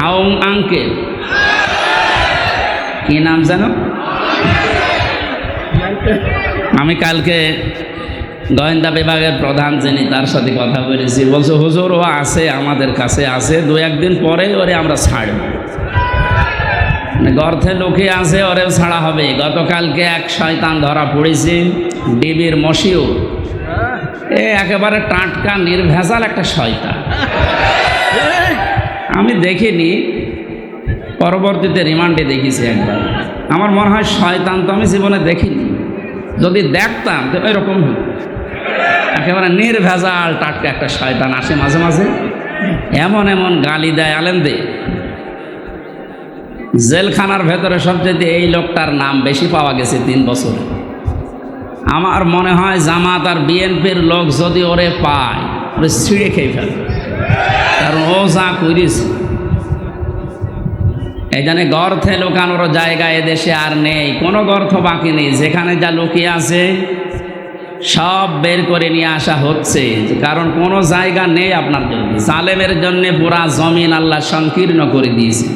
হাউং আংকে কি নাম জানো? আমি কালকে গোয়েন্দা বিভাগের প্রধান যিনি, তার সাথে কথা বলেছি। বলছে, হুজুর, ও আছে, আমাদের কাছে আছে। দু একদিন পরে ওরে আমরা ছাড়ব। মানে গর্থে লোকে আছে, ওরেও ছাড়া হবে। গতকালকে এক শয়তান ধরা পড়েছে, ডিবির মশিও এ একেবারে টাটকা, নির্ভেজাল একটা শয়তান। আমি দেখিনি, পরবর্তীতে রিমান্ডে দেখেছি একবার। আমার মনে হয় শয়তান তো আমি জীবনে দেখিনি। যদি দেখতাম, তো এরকম হতো। একেবারে নির্ভেজাল, টাটকা একটা শয়তান আসে মাঝে মাঝে। এমন এমন গালি দেয় আলেন্দে জেলখানার ভেতরে সবচেয়ে এই লোকটার নাম বেশি পাওয়া গেছে তিন বছর। আমার মনে হয় জামাত আর বিএনপির লোক যদি ওরে পায় ওরে ছিঁড়ে খেয়ে ফেলে কারণ ও যা করিস জন্য গর্থে লুকানোর জায়গা এদেশে আর নেই, কোনো গর্থ বাকি নেই, যেখানে যা লুকিয়ে আছে সব বের করে নিয়ে আসা হচ্ছে। কারণ কোনো জায়গা নেই আপনার জন্য। জালেমের জন্য পুরা জমিন আল্লাহ সংকীর্ণ করে দিয়েছে।